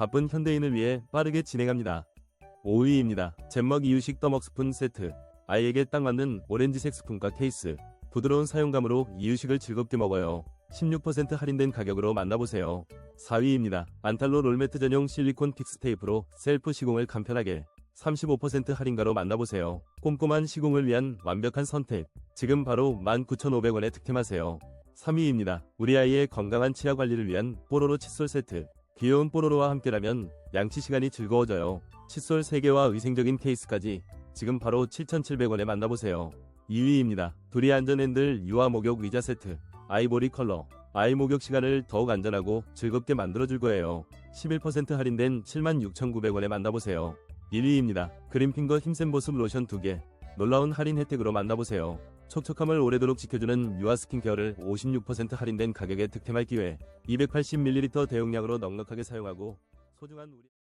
바쁜 현대인을 위해 빠르게 진행합니다. 5위입니다. 잼먹 이유식 떠먹 스푼 세트. 아이에게 딱 맞는 오렌지색 스푼과 케이스. 부드러운 사용감으로 이유식을 즐겁게 먹어요. 16% 할인된 가격으로 만나보세요. 4위입니다. 안탈로 롤매트 전용 실리콘 픽스 테이프로 셀프 시공을 간편하게 35% 할인가로 만나보세요. 꼼꼼한 시공을 위한 완벽한 선택. 지금 바로 19,500원에 득템하세요. 3위입니다. 우리 아이의 건강한 치아 관리를 위한 뽀로로 칫솔 세트. 귀여운 뽀로로와 함께라면 양치 시간이 즐거워져요. 칫솔 3개와 위생적인 케이스까지 지금 바로 7,700원에 만나보세요. 2위입니다. 두리 안전핸들 유아 목욕 의자 세트. 아이보리 컬러. 아이 목욕 시간을 더욱 안전하고 즐겁게 만들어줄 거예요. 11% 할인된 76,900원에 만나보세요. 1위입니다. 그린핑거 힘센 보습 로션 2개. 놀라운 할인 혜택으로 만나보세요. 촉촉함을 오래도록 지켜주는 유아 스킨케어를 56% 할인된 가격에 득템할 기회. 280ml 대용량으로 넉넉하게 사용하고 소중한 우리